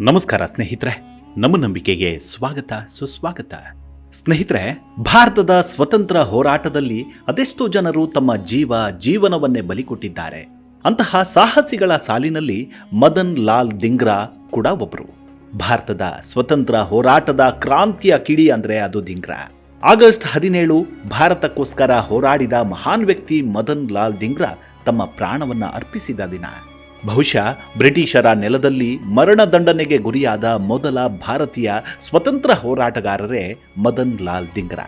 ನಮಸ್ಕಾರ ಸ್ನೇಹಿತರೆ, ನಮ್ಮ ನಂಬಿಕೆಗೆ ಸ್ವಾಗತ, ಸುಸ್ವಾಗತ. ಸ್ನೇಹಿತರೆ, ಭಾರತದ ಸ್ವತಂತ್ರ ಹೋರಾಟದಲ್ಲಿ ಅದೆಷ್ಟೋ ಜನರು ತಮ್ಮ ಜೀವ, ಜೀವನವನ್ನೇ ಬಲಿ ಕೊಟ್ಟಿದ್ದಾರೆ. ಅಂತಹ ಸಾಹಸಿಗಳ ಸಾಲಿನಲ್ಲಿ ಮದನ್ ಲಾಲ್ ದಿಂಗ್ರಾ ಕೂಡ ಒಬ್ಬರು ಭಾರತದ ಸ್ವತಂತ್ರ ಹೋರಾಟದ ಕ್ರಾಂತಿಯ ಕಿಡಿ ಅಂದ್ರೆ ಅದು ದಿಂಗ್ರಾ. ಆಗಸ್ಟ್ ಹದಿನೇಳು ಭಾರತಕ್ಕೋಸ್ಕರ ಹೋರಾಡಿದ ಮಹಾನ್ ವ್ಯಕ್ತಿ ಮದನ್ ಲಾಲ್ ದಿಂಗ್ರಾ ತಮ್ಮ ಪ್ರಾಣವನ್ನ ಅರ್ಪಿಸಿದ ದಿನ. ಬಹುಶಃ ಬ್ರಿಟಿಷರ ನೆಲದಲ್ಲಿ ಮರಣದಂಡನೆಗೆ ಗುರಿಯಾದ ಮೊದಲ ಭಾರತೀಯ ಸ್ವತಂತ್ರ ಹೋರಾಟಗಾರರೇ ಮದನ್ ಲಾಲ್ ದಿಂಗ್ರ.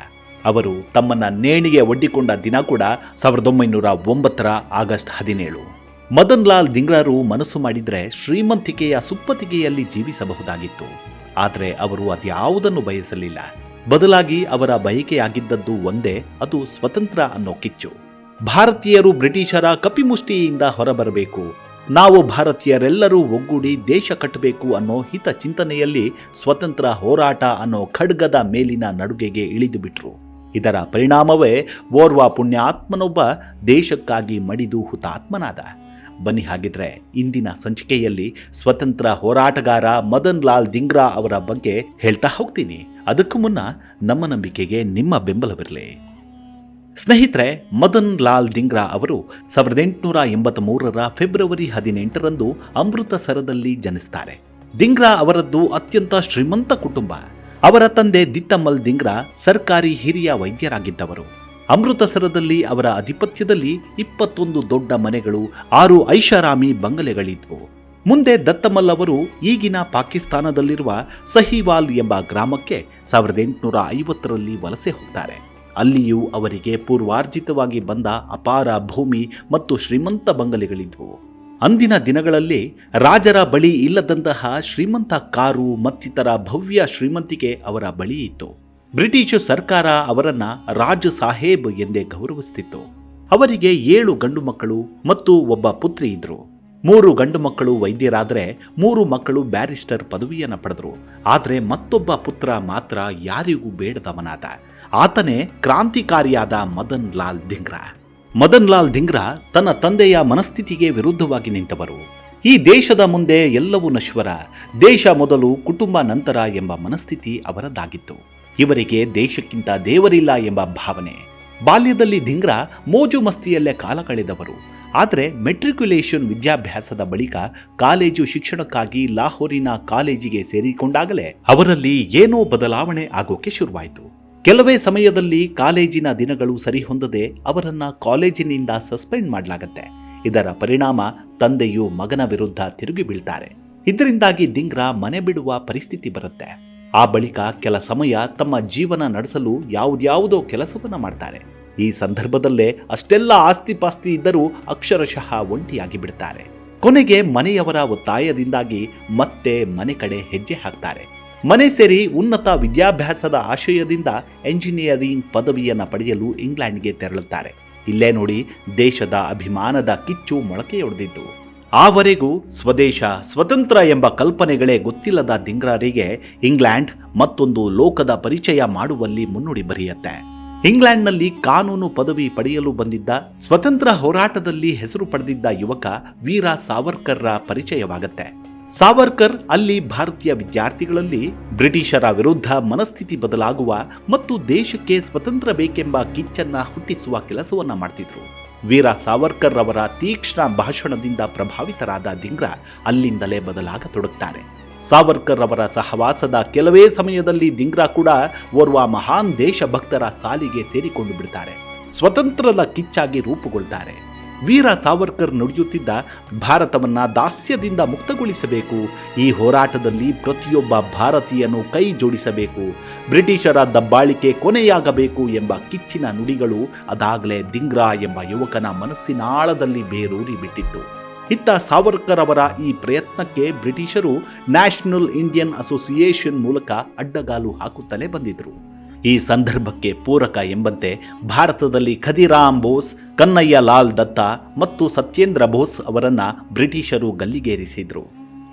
ಅವರು ತಮ್ಮನ್ನ ನೇಣಿಗೆ ಒಡ್ಡಿಕೊಂಡ ದಿನ ಕೂಡ ಸಾವಿರದ ಒಂಬೈನೂರ ಒಂಬತ್ತರ ಆಗಸ್ಟ್ ಹದಿನೇಳು. ಮದನ್ ಲಾಲ್ ದಿಂಗ್ರರು ಮನಸ್ಸು ಮಾಡಿದ್ರೆ ಶ್ರೀಮಂತಿಕೆಯ ಸುಪ್ಪತಿಗೆಯಲ್ಲಿ ಜೀವಿಸಬಹುದಾಗಿತ್ತು. ಆದರೆ ಅವರು ಅದ್ಯಾವುದನ್ನು ಬಯಸಲಿಲ್ಲ. ಬದಲಾಗಿ ಅವರ ಬಯಕೆಯಾಗಿದ್ದದ್ದು ಒಂದೇ, ಅದು ಸ್ವತಂತ್ರ ಅನ್ನೋ ಕಿಚ್ಚು. ಭಾರತೀಯರು ಬ್ರಿಟಿಷರ ಕಪಿಮುಷ್ಟಿಯಿಂದ ಹೊರಬರಬೇಕು. ನಾವು ಭಾರತೀಯರೆಲ್ಲರೂ ಒಗ್ಗೂಡಿ ದೇಶ ಕಟ್ಟಬೇಕು ಅನ್ನೋ ಹಿತ ಚಿಂತನೆಯಲ್ಲಿ ಸ್ವತಂತ್ರ ಹೋರಾಟ ಅನ್ನೋ ಖಡ್ಗದ ಮೇಲಿನ ನಡುಗೆಗೆ ಇಳಿದುಬಿಟ್ರು ಇದರ ಪರಿಣಾಮವೇ ಓರ್ವ ಪುಣ್ಯಾತ್ಮನೊಬ್ಬ ದೇಶಕ್ಕಾಗಿ ಮಡಿದು ಹುತಾತ್ಮನಾದ. ಬನ್ನಿ ಹಾಗಿದ್ರೆ ಇಂದಿನ ಸಂಚಿಕೆಯಲ್ಲಿ ಸ್ವತಂತ್ರ ಹೋರಾಟಗಾರ ಮದನ್ ಲಾಲ್ ದಿಂಗ್ರಾ ಅವರ ಬಗ್ಗೆ ಹೇಳ್ತಾ ಹೋಗ್ತೀನಿ. ಅದಕ್ಕೂ ಮುನ್ನ ನಮ್ಮ ನಂಬಿಕೆಗೆ ನಿಮ್ಮ ಬೆಂಬಲವಿರಲಿ. ಸ್ನೇಹಿತರೆ, ಮದನ್ ಲಾಲ್ ದಿಂಗ್ರಾ ಅವರು ಸಾವಿರದ ಎಂಟುನೂರ ಎಂಬತ್ತ್ ಮೂರರ ಫೆಬ್ರವರಿ ಹದಿನೆಂಟರಂದು ಅಮೃತಸರದಲ್ಲಿ ಜನಿಸ್ತಾರೆ. ದಿಂಗ್ರಾ ಅವರದ್ದು ಅತ್ಯಂತ ಶ್ರೀಮಂತ ಕುಟುಂಬ. ಅವರ ತಂದೆ ದಿತ್ತಮ್ಮಲ್ ದಿಂಗ್ರಾ ಸರ್ಕಾರಿ ಹಿರಿಯ ವೈದ್ಯರಾಗಿದ್ದವರು. ಅಮೃತಸರದಲ್ಲಿ ಅವರ ಅಧಿಪತ್ಯದಲ್ಲಿ ಇಪ್ಪತ್ತೊಂದು ದೊಡ್ಡ ಮನೆಗಳು, ಆರು ಐಷಾರಾಮಿ ಬಂಗಲೆಗಳಿದ್ವು. ಮುಂದೆ ದತ್ತಮಲ್ ಅವರು ಈಗಿನ ಪಾಕಿಸ್ತಾನದಲ್ಲಿರುವ ಸಹಿವಾಲ್ ಎಂಬ ಗ್ರಾಮಕ್ಕೆ ಸಾವಿರದ ಎಂಟುನೂರ ಐವತ್ತರಲ್ಲಿ ವಲಸೆ ಹೋಗ್ತಾರೆ. ಅಲ್ಲಿಯೂ ಅವರಿಗೆ ಪೂರ್ವಾರ್ಜಿತವಾಗಿ ಬಂದ ಅಪಾರ ಭೂಮಿ ಮತ್ತು ಶ್ರೀಮಂತ ಬಂಗಲೆಗಳಿದ್ವು. ಅಂದಿನ ದಿನಗಳಲ್ಲಿ ರಾಜರ ಬಳಿ ಇಲ್ಲದಂತಹ ಶ್ರೀಮಂತ ಕಾರು ಮತ್ತಿತರ ಭವ್ಯ ಶ್ರೀಮಂತಿಕೆ ಅವರ ಬಳಿ ಇತ್ತು. ಬ್ರಿಟಿಷ್ ಸರ್ಕಾರ ಅವರನ್ನು ರಾಜ ಸಾಹೇಬ್ ಎಂದೇ ಗೌರವಿಸುತ್ತಿತ್ತು ಅವರಿಗೆ ಏಳು ಗಂಡು ಮಕ್ಕಳು ಮತ್ತು ಒಬ್ಬ ಪುತ್ರಿ ಇದ್ರು. ಮೂರು ಗಂಡು ಮಕ್ಕಳು ವೈದ್ಯರಾದರೆ ಮೂರು ಮಕ್ಕಳು ಬ್ಯಾರಿಸ್ಟರ್ ಪದವಿಯನ್ನು ಪಡೆದರು. ಆದರೆ ಮತ್ತೊಬ್ಬ ಪುತ್ರ ಮಾತ್ರ ಯಾರಿಗೂ ಬೇಡದವನಾದ. ಆತನೇ ಕ್ರಾಂತಿಕಾರಿಯಾದ ಮದನ್ ಲಾಲ್ ಧಿಂಗ್ರಾ. ಮದನ್ ಲಾಲ್ ಧಿಂಗ್ರಾ ತನ್ನ ತಂದೆಯ ಮನಸ್ಥಿತಿಗೆ ವಿರುದ್ಧವಾಗಿ ನಿಂತವರು. ಈ ದೇಶದ ಮುಂದೆ ಎಲ್ಲವೂ ನಶ್ವರ, ದೇಶ ಮೊದಲು ಕುಟುಂಬ ನಂತರ ಎಂಬ ಮನಸ್ಥಿತಿ ಅವರದ್ದಾಗಿತ್ತು ಇವರಿಗೆ ದೇಶಕ್ಕಿಂತ ದೇವರಿಲ್ಲ ಎಂಬ ಭಾವನೆ. ಬಾಲ್ಯದಲ್ಲಿ ಧಿಂಗ್ರಾ ಮೋಜು ಮಸ್ತಿಯಲ್ಲೇ ಕಾಲ ಕಳೆದವರು. ಆದರೆ ಮೆಟ್ರಿಕ್ಯುಲೇಷನ್ ವಿದ್ಯಾಭ್ಯಾಸದ ಬಳಿಕ ಕಾಲೇಜು ಶಿಕ್ಷಣಕ್ಕಾಗಿ ಲಾಹೋರಿನ ಕಾಲೇಜಿಗೆ ಸೇರಿಕೊಂಡಾಗಲೇ ಅವರಲ್ಲಿ ಏನೋ ಬದಲಾವಣೆ ಆಗೋಕೆ ಶುರುವಾಯಿತು. ಕೆಲವೇ ಸಮಯದಲ್ಲಿ ಕಾಲೇಜಿನ ದಿನಗಳು ಸರಿಹೊಂದದೆ ಅವರನ್ನ ಕಾಲೇಜಿನಿಂದ ಸಸ್ಪೆಂಡ್ ಮಾಡಲಾಗತ್ತೆ. ಇದರ ಪರಿಣಾಮ ತಂದೆಯು ಮಗನ ವಿರುದ್ಧ ತಿರುಗಿ ಬೀಳ್ತಾರೆ. ಇದರಿಂದಾಗಿ ದಿಂಗ್ರಾ ಮನೆ ಬಿಡುವ ಪರಿಸ್ಥಿತಿ ಬರುತ್ತೆ. ಆ ಬಳಿಕ ಕೆಲ ಸಮಯ ತಮ್ಮ ಜೀವನ ನಡೆಸಲು ಯಾವುದ್ಯಾವುದೋ ಕೆಲಸವನ್ನ ಮಾಡ್ತಾರೆ. ಈ ಸಂದರ್ಭದಲ್ಲೇ ಅಷ್ಟೆಲ್ಲ ಆಸ್ತಿ ಪಾಸ್ತಿ ಇದ್ದರೂ ಅಕ್ಷರಶಃ ಒಂಟಿಯಾಗಿ ಬಿಡ್ತಾರೆ. ಕೊನೆಗೆ ಮನೆಯವರ ಒತ್ತಾಯದಿಂದಾಗಿ ಮತ್ತೆ ಮನೆ ಕಡೆ ಹೆಜ್ಜೆ ಹಾಕ್ತಾರೆ. ಮನೆ ಸೇರಿ ಉನ್ನತ ವಿದ್ಯಾಭ್ಯಾಸದ ಆಶಯದಿಂದ ಎಂಜಿನಿಯರಿಂಗ್ ಪದವಿಯನ್ನು ಪಡೆಯಲು ಇಂಗ್ಲೆಂಡ್ಗೆ ತೆರಳುತ್ತಾರೆ. ಇಲ್ಲೇ ನೋಡಿ ದೇಶದ ಅಭಿಮಾನದ ಕಿಚ್ಚು ಮೊಳಕೆಯೊಡೆದಿತ್ತು ಆವರೆಗೂ ಸ್ವದೇಶ ಸ್ವತಂತ್ರ ಎಂಬ ಕಲ್ಪನೆಗಳೇ ಗೊತ್ತಿಲ್ಲದ ದಿಂಗ್ರಾರಿಗೆ ಇಂಗ್ಲೆಂಡ್ ಮತ್ತೊಂದು ಲೋಕದ ಪರಿಚಯ ಮಾಡುವಲ್ಲಿ ಮುನ್ನುಡಿ ಬರೆಯುತ್ತೆ. ಇಂಗ್ಲೆಂಡ್ನಲ್ಲಿ ಕಾನೂನು ಪದವಿ ಪಡೆಯಲು ಬಂದಿದ್ದ, ಸ್ವತಂತ್ರ ಹೋರಾಟದಲ್ಲಿ ಹೆಸರು ಪಡೆದಿದ್ದ ಯುವಕ ವೀರ ಸಾವರ್ಕರ್ರ ಪರಿಚಯವಾಗತ್ತೆ. ಸಾವರ್ಕರ್ ಅಲ್ಲಿ ಭಾರತೀಯ ವಿದ್ಯಾರ್ಥಿಗಳಲ್ಲಿ ಬ್ರಿಟಿಷರ ವಿರುದ್ಧ ಮನಸ್ಥಿತಿ ಬದಲಾಗುವ ಮತ್ತು ದೇಶಕ್ಕೆ ಸ್ವತಂತ್ರ ಬೇಕೆಂಬ ಕಿಚ್ಚನ್ನ ಹುಟ್ಟಿಸುವ ಕೆಲಸವನ್ನ ಮಾಡ್ತಿದ್ರು. ವೀರ ಸಾವರ್ಕರ್ ಅವರ ತೀಕ್ಷ್ಣ ಭಾಷಣದಿಂದ ಪ್ರಭಾವಿತರಾದ ದಿಂಗ್ರಾ ಅಲ್ಲಿಂದಲೇ ಬದಲಾಗತೊಡಗ್ತಾರೆ. ಸಾವರ್ಕರ್ ಅವರ ಸಹವಾಸದ ಕೆಲವೇ ಸಮಯದಲ್ಲಿ ದಿಂಗ್ರಾ ಕೂಡ ಓರ್ವ ಮಹಾನ್ ದೇಶಭಕ್ತರ ಸಾಲಿಗೆ ಸೇರಿಕೊಂಡು ಬಿಡ್ತಾರೆ. ಸ್ವತಂತ್ರದ ಕಿಚ್ಚಾಗಿ ರೂಪುಗೊಳ್ತಾರೆ. ವೀರ ಸಾವರ್ಕರ್ ನುಡಿಯುತ್ತಿದ್ದ ಭಾರತವನ್ನ ದಾಸ್ಯದಿಂದ ಮುಕ್ತಗೊಳಿಸಬೇಕು. ಈ ಹೋರಾಟದಲ್ಲಿ ಪ್ರತಿಯೊಬ್ಬ ಭಾರತೀಯನು ಕೈ ಜೋಡಿಸಬೇಕು. ಬ್ರಿಟಿಷರ ದಬ್ಬಾಳಿಕೆ ಕೊನೆಯಾಗಬೇಕು ಎಂಬ ಕಿಚ್ಚಿನ ನುಡಿಗಳು ಅದಾಗಲೇ ದಿಂಗ್ರಾ ಎಂಬ ಯುವಕನ ಮನಸ್ಸಿನಾಳದಲ್ಲಿ ಬೇರೂರಿ ಬಿಟ್ಟಿತ್ತು. ಇತ್ತ ಸಾವರ್ಕರ್ ಅವರ ಈ ಪ್ರಯತ್ನಕ್ಕೆ ಬ್ರಿಟಿಷರು ನ್ಯಾಷನಲ್ ಇಂಡಿಯನ್ ಅಸೋಸಿಯೇಷನ್ ಮೂಲಕ ಅಡ್ಡಗಾಲು ಹಾಕುತ್ತಲೇ ಬಂದಿದ್ರು. ಈ ಸಂದರ್ಭಕ್ಕೆ ಪೂರಕ ಎಂಬಂತೆ ಭಾರತದಲ್ಲಿ ಖದಿರಾಮ್ ಬೋಸ್, ಕನ್ನಯ್ಯ ಲಾಲ್ ದತ್ತ ಮತ್ತು ಸತ್ಯೇಂದ್ರ ಬೋಸ್ ಅವರನ್ನು ಬ್ರಿಟಿಷರು ಗಲ್ಲಿಗೇರಿಸಿದ್ರು.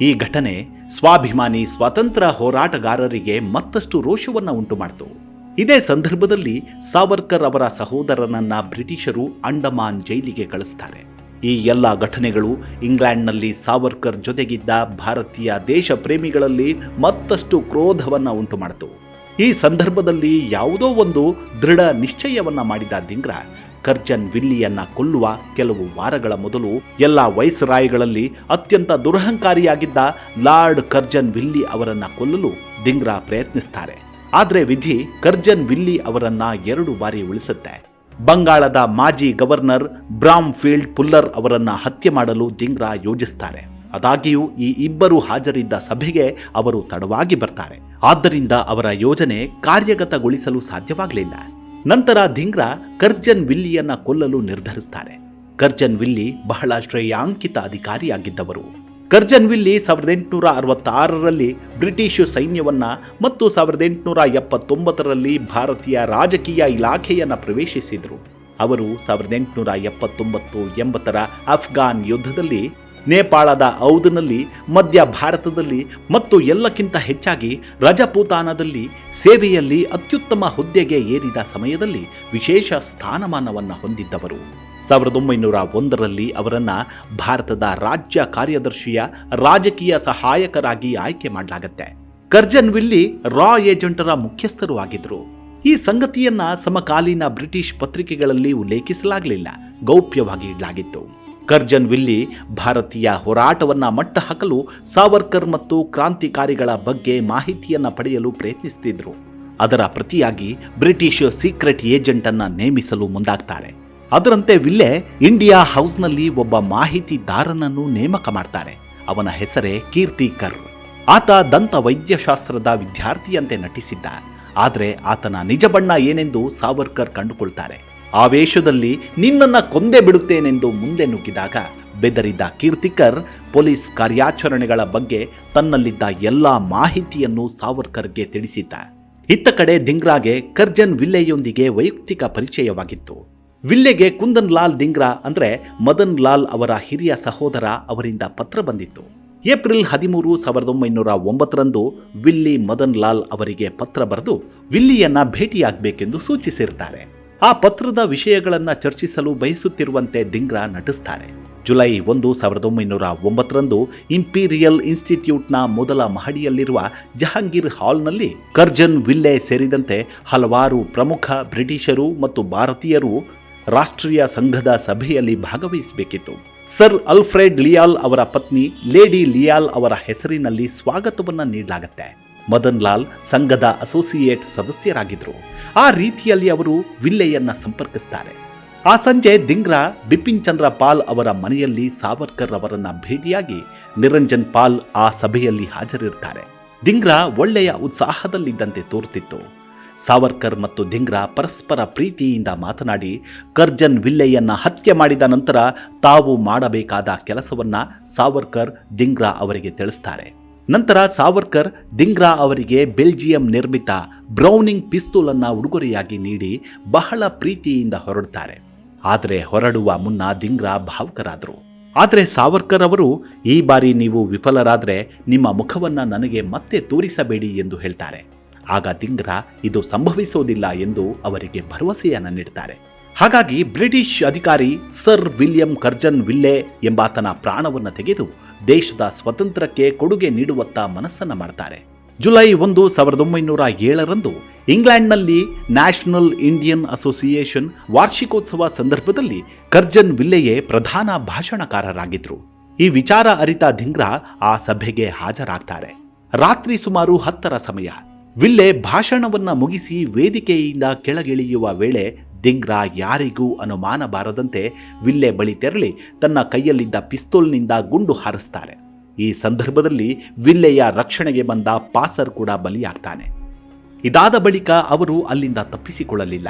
ಈ ಘಟನೆ ಸ್ವಾಭಿಮಾನಿ ಸ್ವಾತಂತ್ರ್ಯ ಹೋರಾಟಗಾರರಿಗೆ ಮತ್ತಷ್ಟು ರೋಷವನ್ನು ಉಂಟುಮಾಡಿತು. ಇದೇ ಸಂದರ್ಭದಲ್ಲಿ ಸಾವರ್ಕರ್ ಅವರ ಸಹೋದರನನ್ನ ಬ್ರಿಟಿಷರು ಅಂಡಮಾನ್ ಜೈಲಿಗೆ ಕಳಿಸ್ತಾರೆ. ಈ ಎಲ್ಲ ಘಟನೆಗಳು ಇಂಗ್ಲೆಂಡ್ನಲ್ಲಿ ಸಾವರ್ಕರ್ ಜೊತೆಗಿದ್ದ ಭಾರತೀಯ ದೇಶ ಪ್ರೇಮಿಗಳಲ್ಲಿ ಮತ್ತಷ್ಟು ಕ್ರೋಧವನ್ನು ಉಂಟು ಮಾಡಿತು ಈ ಸಂದರ್ಭದಲ್ಲಿ ಯಾವುದೋ ಒಂದು ದೃಢ ನಿಶ್ಚಯವನ್ನು ಮಾಡಿದ ದಿಂಗ್ರ, ಕರ್ಜನ್ ವಿಲ್ಲಿಯನ್ನ ಕೊಲ್ಲುವ ಕೆಲವು ವಾರಗಳ ಮೊದಲು ಎಲ್ಲ ವೈಸ್ರಾಯ್ಗಳಲ್ಲಿ ಅತ್ಯಂತ ದುರಹಂಕಾರಿಯಾಗಿದ್ದ ಲಾರ್ಡ್ ಕರ್ಜನ್ ವಿಲ್ಲಿ ಅವರನ್ನ ಕೊಲ್ಲಲು ದಿಂಗ್ರಾ ಪ್ರಯತ್ನಿಸ್ತಾರೆ. ಆದ್ರೆ ವಿಧಿ ಕರ್ಜನ್ ವಿಲ್ಲಿ ಅವರನ್ನ ಎರಡು ಬಾರಿ ಉಳಿಸುತ್ತೆ. ಬಂಗಾಳದ ಮಾಜಿ ಗವರ್ನರ್ ಬ್ರಾಮ್ ಫೀಲ್ಡ್ ಪುಲ್ಲರ್ ಅವರನ್ನ ಹತ್ಯೆ ಮಾಡಲು ದಿಂಗ್ರಾ ಯೋಜಿಸ್ತಾರೆ. ಅದಾಗಿಯೂ ಈ ಇಬ್ಬರು ಹಾಜರಿದ್ದ ಸಭೆಗೆ ಅವರು ತಡವಾಗಿ ಬರ್ತಾರೆ. ಆದ್ದರಿಂದ ಅವರ ಯೋಜನೆ ಕಾರ್ಯಗತಗೊಳಿಸಲು ಸಾಧ್ಯವಾಗಲಿಲ್ಲ. ನಂತರ ಧಿಂಗ್ರಾ ಕರ್ಜನ್ ವಿಲ್ಲಿಯನ್ನ ಕೊಲ್ಲಲು ನಿರ್ಧರಿಸ್ತಾರೆ. ಕರ್ಜನ್ ವಿಲ್ಲಿ ಬಹಳ ಶ್ರೇಯಾಂಕಿತ ಅಧಿಕಾರಿಯಾಗಿದ್ದವರು. ಕರ್ಜನ್ ವಿಲ್ಲಿ ಸಾವಿರದ ಎಂಟುನೂರ ಅರವತ್ತಾರರಲ್ಲಿ ಬ್ರಿಟಿಷ್ ಸೈನ್ಯವನ್ನ ಮತ್ತು ಸಾವಿರದ ಎಂಟುನೂರ ಎಪ್ಪತ್ತೊಂಬತ್ತರಲ್ಲಿ ಭಾರತೀಯ ರಾಜಕೀಯ ಇಲಾಖೆಯನ್ನ ಪ್ರವೇಶಿಸಿದರು. ಅವರು ಸಾವಿರದ ಎಂಟುನೂರ ಎಪ್ಪತ್ತೊಂಬತ್ತು ಎಂಬತ್ತರ ಅಫ್ಘಾನ್ ಯುದ್ಧದಲ್ಲಿ ನೇಪಾಳದ ಔದ್ನಲ್ಲಿ, ಮಧ್ಯ ಭಾರತದಲ್ಲಿ ಮತ್ತು ಎಲ್ಲಕ್ಕಿಂತ ಹೆಚ್ಚಾಗಿ ರಜಪೂತಾನದಲ್ಲಿ ಸೇವೆಯಲ್ಲಿ ಅತ್ಯುತ್ತಮ ಹುದ್ದೆಗೆ ಏರಿದ ಸಮಯದಲ್ಲಿ ವಿಶೇಷ ಸ್ಥಾನಮಾನವನ್ನು ಹೊಂದಿದ್ದವರು. ಸಾವಿರದ ಒಂಬೈನೂರ ಒಂದರಲ್ಲಿ ಅವರನ್ನು ಭಾರತದ ರಾಜ್ಯ ಕಾರ್ಯದರ್ಶಿಯ ರಾಜಕೀಯ ಸಹಾಯಕರಾಗಿ ಆಯ್ಕೆ ಮಾಡಲಾಗತ್ತೆ. ಕರ್ಜನ್ ವಿಲ್ಲಿ ರಾ ಏಜೆಂಟರ ಮುಖ್ಯಸ್ಥರು ಆಗಿದ್ರು. ಈ ಸಂಗತಿಯನ್ನ ಸಮಕಾಲೀನ ಬ್ರಿಟಿಷ್ ಪತ್ರಿಕೆಗಳಲ್ಲಿ ಉಲ್ಲೇಖಿಸಲಾಗಲಿಲ್ಲ, ಗೌಪ್ಯವಾಗಿ ಇಡಲಾಗಿತ್ತು. ಕರ್ಜನ್ ವಿಲ್ಲಿ ಭಾರತೀಯ ಹೋರಾಟವನ್ನ ಮಟ್ಟ ಹಾಕಲು ಸಾವರ್ಕರ್ ಮತ್ತು ಕ್ರಾಂತಿಕಾರಿಗಳ ಬಗ್ಗೆ ಮಾಹಿತಿಯನ್ನ ಪಡೆಯಲು ಪ್ರಯತ್ನಿಸುತ್ತಿದ್ದರು ಅದರ ಪ್ರತಿಯಾಗಿ ಬ್ರಿಟಿಷ್ ಸೀಕ್ರೆಟ್ ಏಜೆಂಟ್ ಅನ್ನ ನೇಮಿಸಲು ಮುಂದಾಗ್ತಾರೆ. ಅದರಂತೆ ವಿಲ್ಲೆ ಇಂಡಿಯಾ ಹೌಸ್ನಲ್ಲಿ ಒಬ್ಬ ಮಾಹಿತಿದಾರನನ್ನು ನೇಮಕ ಮಾಡ್ತಾರೆ. ಅವನ ಹೆಸರೇ ಕೀರ್ತಿಕರ್. ಆತ ದಂತ ವೈದ್ಯಶಾಸ್ತ್ರದ ವಿದ್ಯಾರ್ಥಿಯಂತೆ ನಟಿಸಿದ್ದ. ಆದರೆ ಆತನ ನಿಜ ಬಣ್ಣ ಏನೆಂದು ಸಾವರ್ಕರ್ ಕಂಡುಕೊಳ್ತಾರೆ. ಆವೇಶದಲ್ಲಿ ನಿನ್ನನ್ನು ಕೊಂದೇ ಬಿಡುತ್ತೇನೆಂದು ಮುಂದೆ ನುಗ್ಗಿದಾಗ ಬೆದರಿದ್ದ ಕೀರ್ತಿಕರ್ ಪೊಲೀಸ್ ಕಾರ್ಯಾಚರಣೆಗಳ ಬಗ್ಗೆ ತನ್ನಲ್ಲಿದ್ದ ಎಲ್ಲ ಮಾಹಿತಿಯನ್ನು ಸಾವರ್ಕರ್ಗೆ ತಿಳಿಸಿದ್ದ. ಇತ್ತ ಕಡೆ ದಿಂಗ್ರಾಗೆ ಕರ್ಜನ್ ವಿಲ್ಲೆಯೊಂದಿಗೆ ವೈಯಕ್ತಿಕ ಪರಿಚಯವಾಗಿತ್ತು. ವಿಲ್ಲೆಗೆ ಕುಂದನ್ ಲಾಲ್ ದಿಂಗ್ರಾ ಅಂದರೆ ಮದನ್ ಲಾಲ್ ಅವರ ಹಿರಿಯ ಸಹೋದರ ಅವರಿಂದ ಪತ್ರ ಬಂದಿತ್ತು. ಏಪ್ರಿಲ್ ಹದಿಮೂರು ಸಾವಿರದ ಒಂಬೈನೂರ ಒಂಬತ್ತರಂದು ವಿಲ್ಲಿ ಮದನ್ ಲಾಲ್ ಅವರಿಗೆ ಪತ್ರ ಬರೆದು ವಿಲ್ಲಿಯನ್ನ ಭೇಟಿಯಾಗಬೇಕೆಂದು ಸೂಚಿಸಿರ್ತಾರೆ. ಆ ಪತ್ರದ ವಿಷಯಗಳನ್ನು ಚರ್ಚಿಸಲು ಬಯಸುತ್ತಿರುವಂತೆ ದಿಂಗ್ರಾ ನಟಿಸ್ತಾರೆ. ಜುಲೈ ಒಂದು ಸಾವಿರದ ಒಂಬೈನೂರ ಒಂಬತ್ತರಂದು ಇಂಪೀರಿಯಲ್ ಇನ್ಸ್ಟಿಟ್ಯೂಟ್ನ ಮೊದಲ ಮಹಡಿಯಲ್ಲಿರುವ ಜಹಾಂಗೀರ್ ಹಾಲ್ನಲ್ಲಿ ಕರ್ಜನ್ ವಿಲ್ಲೆ ಸೇರಿದಂತೆ ಹಲವಾರು ಪ್ರಮುಖ ಬ್ರಿಟಿಷರು ಮತ್ತು ಭಾರತೀಯರು ರಾಷ್ಟ್ರೀಯ ಸಂಘದ ಸಭೆಯಲ್ಲಿ ಭಾಗವಹಿಸಬೇಕಿತ್ತು. ಸರ್ ಅಲ್ಫ್ರೆಡ್ ಲಿಯಾಲ್ ಅವರ ಪತ್ನಿ ಲೇಡಿ ಲಿಯಾಲ್ ಅವರ ಹೆಸರಿನಲ್ಲಿ ಸ್ವಾಗತವನ್ನು ನೀಡಲಾಗತ್ತೆ. ಮದನ್ ಲಾಲ್ ಸಂಘದ ಅಸೋಸಿಯೇಟ್ ಸದಸ್ಯರಾಗಿದ್ದರು. ಆ ರೀತಿಯಲ್ಲಿ ಅವರು ವಿಲ್ಲೆಯನ್ನ ಸಂಪರ್ಕಿಸ್ತಾರೆ. ಆ ಸಂಜೆ ದಿಂಗ್ರಾ ಬಿಪಿನ್ ಚಂದ್ರ ಪಾಲ್ ಅವರ ಮನೆಯಲ್ಲಿ ಸಾವರ್ಕರ್ ಅವರನ್ನ ಭೇಟಿಯಾಗಿ ನಿರಂಜನ್ ಪಾಲ್ ಆ ಸಭೆಯಲ್ಲಿ ಹಾಜರಿರ್ತಾರೆ. ದಿಂಗ್ರಾ ಒಳ್ಳೆಯ ಉತ್ಸಾಹದಲ್ಲಿದ್ದಂತೆ ತೋರುತ್ತಿತ್ತು. ಸಾವರ್ಕರ್ ಮತ್ತು ದಿಂಗ್ರಾ ಪರಸ್ಪರ ಪ್ರೀತಿಯಿಂದ ಮಾತನಾಡಿ, ಕರ್ಜನ್ ವಿಲ್ಲೆಯನ್ನ ಹತ್ಯೆ ಮಾಡಿದ ನಂತರ ತಾವು ಮಾಡಬೇಕಾದ ಕೆಲಸವನ್ನ ಸಾವರ್ಕರ್ ದಿಂಗ್ರಾ ಅವರಿಗೆ ತಿಳಿಸ್ತಾರೆ. ನಂತರ ಸಾವರ್ಕರ್ ದಿಂಗ್ರಾ ಅವರಿಗೆ ಬೆಲ್ಜಿಯಂ ನಿರ್ಮಿತ ಬ್ರೌನಿಂಗ್ ಪಿಸ್ತೂಲನ್ನು ಉಡುಗೊರೆಯಾಗಿ ನೀಡಿ ಬಹಳ ಪ್ರೀತಿಯಿಂದ ಹೊರಡುತ್ತಾರೆ. ಆದರೆ ಹೊರಡುವ ಮುನ್ನ ದಿಂಗ್ರಾ ಭಾವುಕರಾದರು. ಆದರೆ ಸಾವರ್ಕರ್ ಅವರು, ಈ ಬಾರಿ ನೀವು ವಿಫಲರಾದರೆ ನಿಮ್ಮ ಮುಖವನ್ನು ನನಗೆ ಮತ್ತೆ ತೋರಿಸಬೇಡಿ ಎಂದು ಹೇಳ್ತಾರೆ. ಆಗ ದಿಂಗ್ರಾ, ಇದು ಸಂಭವಿಸೋದಿಲ್ಲ ಎಂದು ಅವರಿಗೆ ಭರವಸೆಯನ್ನು ನೀಡ್ತಾರೆ. ಹಾಗಾಗಿ ಬ್ರಿಟಿಷ್ ಅಧಿಕಾರಿ ಸರ್ ವಿಲಿಯಂ ಕರ್ಜನ್ ವಿಲ್ಲೆ ಎಂಬಾತನ ಪ್ರಾಣವನ್ನು ತೆಗೆದು ದೇಶದ ಸ್ವತಂತ್ರಕ್ಕೆ ಕೊಡುಗೆ ನೀಡುವತ್ತ ಮನಸ್ಸನ್ನ ಮಾಡ್ತಾರೆ. ಜುಲೈ ಒಂದು ಸಾವಿರದ ಒಂಬೈನೂರ ಏಳರಂದು ಇಂಗ್ಲೆಂಡ್ನಲ್ಲಿ ನ್ಯಾಷನಲ್ ಇಂಡಿಯನ್ ಅಸೋಸಿಯೇಷನ್ ವಾರ್ಷಿಕೋತ್ಸವ ಸಂದರ್ಭದಲ್ಲಿ ಕರ್ಜನ್ ವಿಲ್ಲೆಯೇ ಪ್ರಧಾನ ಭಾಷಣಕಾರರಾಗಿದ್ದರು ಈ ವಿಚಾರ ಅರಿತ ಧಿಂಗ್ರಾ ಆ ಸಭೆಗೆ ಹಾಜರಾಗ್ತಾರೆ. ರಾತ್ರಿ ಸುಮಾರು ಹತ್ತರ ಸಮಯ. ವಿಲ್ಲೆ ಭಾಷಣವನ್ನ ಮುಗಿಸಿ ವೇದಿಕೆಯಿಂದ ಕೆಳಗಿಳಿಯುವ ವೇಳೆ ದಿಂಗ್ರಾ ಯಾರಿಗೂ ಅನುಮಾನ ಬಾರದಂತೆ ವಿಲ್ಲೆ ಬಳಿ ತೆರಳಿ ತನ್ನ ಕೈಯಲ್ಲಿದ್ದ ಪಿಸ್ತೂಲ್ನಿಂದ ಗುಂಡು ಹಾರಿಸ್ತಾರೆ. ಈ ಸಂದರ್ಭದಲ್ಲಿ ವಿಲ್ಲೆಯ ರಕ್ಷಣೆಗೆ ಬಂದ ಪಾಸರ್ ಕೂಡ ಬಲಿಯಾಗ್ತಾನೆ. ಇದಾದ ಬಳಿಕ ಅವರು ಅಲ್ಲಿಂದ ತಪ್ಪಿಸಿಕೊಳ್ಳಲಿಲ್ಲ.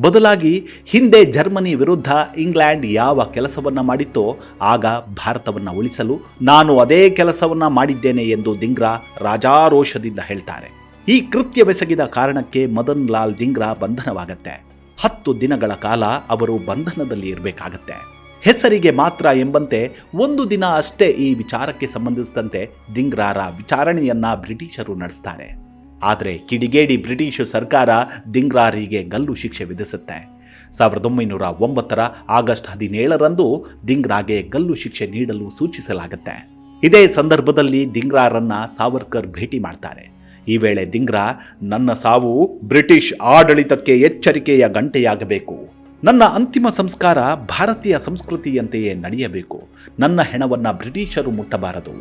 ಬದಲಾಗಿ ಹಿಂದೆ ಜರ್ಮನಿ ವಿರುದ್ಧ ಇಂಗ್ಲೆಂಡ್ ಯಾವ ಕೆಲಸವನ್ನ ಮಾಡಿತ್ತೋ ಆಗ ಭಾರತವನ್ನ ಉಳಿಸಲು ನಾನು ಅದೇ ಕೆಲಸವನ್ನ ಮಾಡಿದ್ದೇನೆ ಎಂದು ದಿಂಗ್ರಾ ರಾಜಾರೋಷದಿಂದ ಹೇಳ್ತಾರೆ. ಈ ಕೃತ್ಯವೆಸಗಿದ ಕಾರಣಕ್ಕೆ ಮದನ್ ಲಾಲ್ ದಿಂಗ್ರಾ ಬಂಧನವಾಗತ್ತೆ. ಹತ್ತು ದಿನಗಳ ಕಾಲ ಅವರು ಬಂಧನದಲ್ಲಿ ಇರಬೇಕಾಗತ್ತೆ. ಹೆಸರಿಗೆ ಮಾತ್ರ ಎಂಬಂತೆ ಒಂದು ದಿನ ಅಷ್ಟೇ ಈ ವಿಚಾರಕ್ಕೆ ಸಂಬಂಧಿಸಿದಂತೆ ದಿಂಗ್ರಾರ ವಿಚಾರಣೆಯನ್ನ ಬ್ರಿಟಿಷರು ನಡೆಸ್ತಾರೆ. ಆದರೆ ಕಿಡಿಗೇಡಿ ಬ್ರಿಟಿಷ್ ಸರ್ಕಾರ ದಿಂಗ್ರಾರಿಗೆ ಗಲ್ಲು ಶಿಕ್ಷೆ ವಿಧಿಸುತ್ತೆ. ಸಾವಿರದ ಒಂಬೈನೂರ ಒಂಬತ್ತರ ಆಗಸ್ಟ್ ಹದಿನೇಳರಂದು ದಿಂಗ್ರಾಗೆ ಗಲ್ಲು ಶಿಕ್ಷೆ ನೀಡಲು ಸೂಚಿಸಲಾಗುತ್ತೆ. ಇದೇ ಸಂದರ್ಭದಲ್ಲಿ ದಿಂಗ್ರಾರನ್ನ ಸಾವರ್ಕರ್ ಭೇಟಿ ಮಾಡ್ತಾರೆ. ಈ ವೇಳೆ ದಿಂಗ್ರಾ, ನನ್ನ ಸಾವು ಬ್ರಿಟಿಷ್ ಆಡಳಿತಕ್ಕೆ ಎಚ್ಚರಿಕೆಯ ಗಂಟೆಯಾಗಬೇಕು. ನನ್ನ ಅಂತಿಮ ಸಂಸ್ಕಾರ ಭಾರತೀಯ ಸಂಸ್ಕೃತಿಯಂತೆಯೇ ನಡೆಯಬೇಕು. ನನ್ನ ಹೆಣವನ್ನು ಬ್ರಿಟಿಷರು ಮುಟ್ಟಬಾರದು.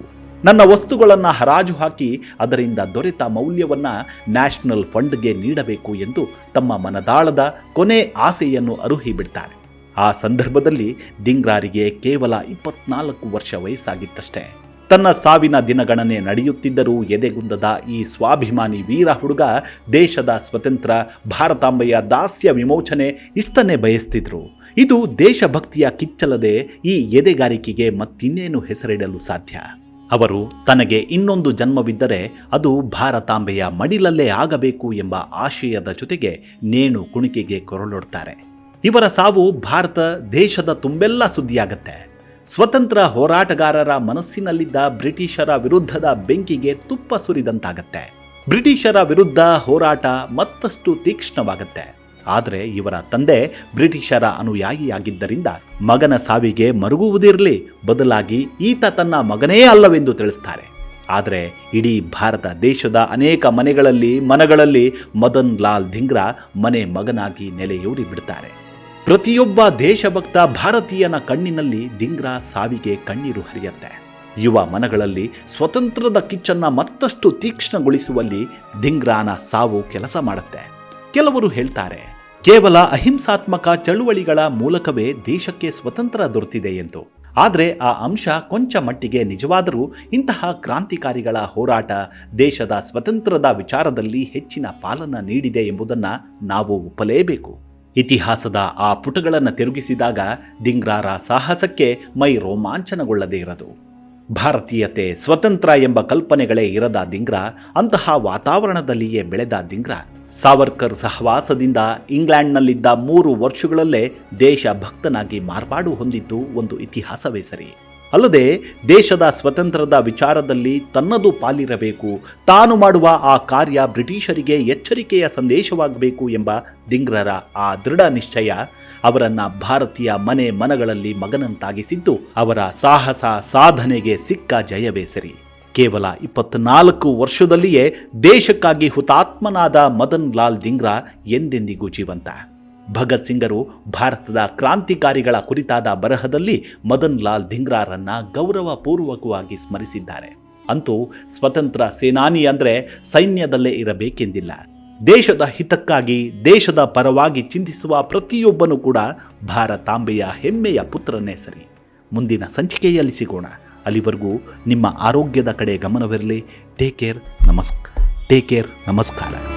ನನ್ನ ವಸ್ತುಗಳನ್ನು ಹರಾಜು ಹಾಕಿ ಅದರಿಂದ ದೊರೆತ ಮೌಲ್ಯವನ್ನು ನ್ಯಾಷನಲ್ ಫಂಡ್ಗೆ ನೀಡಬೇಕು ಎಂದು ತಮ್ಮ ಮನದಾಳದ ಕೊನೆ ಆಸೆಯನ್ನು ಅರುಹಿ ಬಿಡ್ತಾರೆ. ಆ ಸಂದರ್ಭದಲ್ಲಿ ದಿಂಗ್ರಾರಿಗೆ ಕೇವಲ ಇಪ್ಪತ್ನಾಲ್ಕು ವರ್ಷ ವಯಸ್ಸಾಗಿತ್ತಷ್ಟೇ. ತನ್ನ ಸಾವಿನ ದಿನಗಣನೆ ನಡೆಯುತ್ತಿದ್ದರೂ ಎದೆಗುಂದದ ಈ ಸ್ವಾಭಿಮಾನಿ ವೀರ ಹುಡುಗ ದೇಶದ ಸ್ವತಂತ್ರ ಭಾರತಾಂಬೆಯ ದಾಸ್ಯ ವಿಮೋಚನೆ ಇಷ್ಟನ್ನೇ ಬಯಸ್ತಿದ್ರು. ಇದು ದೇಶಭಕ್ತಿಯ ಕಿಚ್ಚಲದೆ ಈ ಎದೆಗಾರಿಕೆಗೆ ಮತ್ತಿನ್ನೇನು ಹೆಸರಿಡಲು ಸಾಧ್ಯ? ಅವರು ತನಗೆ ಇನ್ನೊಂದು ಜನ್ಮವಿದ್ದರೆ ಅದು ಭಾರತಾಂಬೆಯ ಮಡಿಲಲ್ಲೇ ಆಗಬೇಕು ಎಂಬ ಆಶಯದ ಜೊತೆಗೆ ನೇಣು ಕುಣಿಕೆಗೆ ಕೊರಳೊಡ್ತಾರೆ. ಇವರ ಸಾವು ಭಾರತ ದೇಶದ ತುಂಬೆಲ್ಲ ಸುದ್ದಿಯಾಗತ್ತೆ. ಸ್ವತಂತ್ರ ಹೋರಾಟಗಾರರ ಮನಸ್ಸಿನಲ್ಲಿದ್ದ ಬ್ರಿಟಿಷರ ವಿರುದ್ಧದ ಬೆಂಕಿಗೆ ತುಪ್ಪ ಸುರಿದಂತಾಗತ್ತೆ. ಬ್ರಿಟಿಷರ ವಿರುದ್ಧ ಹೋರಾಟ ಮತ್ತಷ್ಟು ತೀಕ್ಷ್ಣವಾಗತ್ತೆ. ಆದರೆ ಇವರ ತಂದೆ ಬ್ರಿಟಿಷರ ಅನುಯಾಯಿಯಾಗಿದ್ದರಿಂದ ಮಗನ ಸಾವಿಗೆ ಮರುಗುವುದಿರಲಿ, ಬದಲಾಗಿ ಈತ ತನ್ನ ಮಗನೇ ಅಲ್ಲವೆಂದು ತಿಳಿಸ್ತಾರೆ. ಆದರೆ ಇಡೀ ಭಾರತ ದೇಶದ ಅನೇಕ ಮನೆಗಳಲ್ಲಿ ಮನಗಳಲ್ಲಿ ಮದನ್ ಲಾಲ್ ಧಿಂಗ್ರಾ ಮನೆ ಮಗನಾಗಿ ನೆಲೆಯೂರಿ ಬಿಡ್ತಾರೆ ಪ್ರತಿಯೊಬ್ಬ ದೇಶಭಕ್ತ ಭಾರತೀಯನ ಕಣ್ಣಿನಲ್ಲಿ ದಿಂಗ್ರಾ ಸಾವಿಗೆ ಕಣ್ಣೀರು ಹರಿಯತ್ತೆ. ಯುವ ಮನಗಳಲ್ಲಿ ಸ್ವತಂತ್ರದ ಕಿಚ್ಚನ್ನ ಮತ್ತಷ್ಟು ತೀಕ್ಷ್ಣಗೊಳಿಸುವಲ್ಲಿ ದಿಂಗ್ರಾನ ಸಾವು ಕೆಲಸ ಮಾಡುತ್ತೆ. ಕೆಲವರು ಹೇಳ್ತಾರೆ, ಕೇವಲ ಅಹಿಂಸಾತ್ಮಕ ಚಳುವಳಿಗಳ ಮೂಲಕವೇ ದೇಶಕ್ಕೆ ಸ್ವತಂತ್ರ ದೊರೆತಿದೆ ಎಂದು. ಆದರೆ ಆ ಅಂಶ ಕೊಂಚ ಮಟ್ಟಿಗೆ ನಿಜವಾದರೂ ಇಂತಹ ಕ್ರಾಂತಿಕಾರಿಗಳ ಹೋರಾಟ ದೇಶದ ಸ್ವತಂತ್ರದ ವಿಚಾರದಲ್ಲಿ ಹೆಚ್ಚಿನ ಪಾಲನ ನೀಡಿದೆ ಎಂಬುದನ್ನು ನಾವು ಒಪ್ಪಲೇಬೇಕು. ಇತಿಹಾಸದ ಆ ಪುಟಗಳನ್ನು ತಿರುಗಿಸಿದಾಗ ದಿಂಗ್ರಾರ ಸಾಹಸಕ್ಕೆ ಮೈ ರೋಮಾಂಚನಗೊಳ್ಳದೇ ಇರದು. ಭಾರತೀಯತೆ ಸ್ವತಂತ್ರ ಎಂಬ ಕಲ್ಪನೆಗಳೇ ಇರದ ದಿಂಗ್ರ, ಅಂತಹ ವಾತಾವರಣದಲ್ಲಿಯೇ ಬೆಳೆದ ದಿಂಗ್ರ. ಸಾವರ್ಕರ್ ಸಹವಾಸದಿಂದ ಇಂಗ್ಲೆಂಡ್ನಲ್ಲಿದ್ದ ಮೂರು ವರ್ಷಗಳಲ್ಲೇ ದೇಶಭಕ್ತನಾಗಿ ಮಾರ್ಪಾಡು ಹೊಂದಿದ್ದು ಒಂದು ಇತಿಹಾಸವೇ ಸರಿ. ಅಲ್ಲದೆ ದೇಶದ ಸ್ವತಂತ್ರದ ವಿಚಾರದಲ್ಲಿ ತನ್ನದು ಪಾಲಿರಬೇಕು. ತಾನು ಮಾಡುವ ಆ ಕಾರ್ಯ ಬ್ರಿಟಿಷರಿಗೆ ಎಚ್ಚರಿಕೆಯ ಸಂದೇಶವಾಗಬೇಕು ಎಂಬ ದಿಂಗ್ರರ ಆ ದೃಢ ನಿಶ್ಚಯ ಅವರನ್ನ ಭಾರತೀಯ ಮನೆ ಮನಗಳಲ್ಲಿ ಮಗನಂತಾಗಿಸಿದ್ದು ಅವರ ಸಾಹಸ ಸಾಧನೆಗೆ ಸಿಕ್ಕ ಜಯವೇ ಸರಿ. ಕೇವಲ ಇಪ್ಪತ್ನಾಲ್ಕು ವರ್ಷದಲ್ಲಿಯೇ ದೇಶಕ್ಕಾಗಿ ಹುತಾತ್ಮನಾದ ಮದನ್ ಲಾಲ್ ದಿಂಗ್ರಾ ಎಂದೆಂದಿಗೂ ಜೀವಂತ. ಭಗತ್ ಸಿಂಗರು ಭಾರತದ ಕ್ರಾಂತಿಕಾರಿಗಳ ಕುರಿತಾದ ಬರಹದಲ್ಲಿ ಮದನ್ ಲಾಲ್ ಧಿಂಗ್ರಾರನ್ನ ಗೌರವಪೂರ್ವಕವಾಗಿ ಸ್ಮರಿಸಿದ್ದಾರೆ. ಅಂತೂ ಸ್ವತಂತ್ರ ಸೇನಾನಿ ಅಂದ್ರೆ ಸೈನ್ಯದಲ್ಲೇ ಇರಬೇಕೆಂದಿಲ್ಲ. ದೇಶದ ಹಿತಕ್ಕಾಗಿ, ದೇಶದ ಪರವಾಗಿ ಚಿಂತಿಸುವ ಪ್ರತಿಯೊಬ್ಬನೂ ಕೂಡ ಭಾರತಾಂಬೆಯ ಹೆಮ್ಮೆಯ ಪುತ್ರನೇ ಸರಿ. ಮುಂದಿನ ಸಂಚಿಕೆಯಲ್ಲಿ ಸಿಗೋಣ. ಅಲ್ಲಿವರೆಗೂ ನಿಮ್ಮ ಆರೋಗ್ಯದ ಕಡೆ ಗಮನವಿರಲಿ. ಟೇಕ್ ಕೇರ್ ನಮಸ್ಕ ಟೇಕ್ ಕೇರ್ ನಮಸ್ಕಾರ.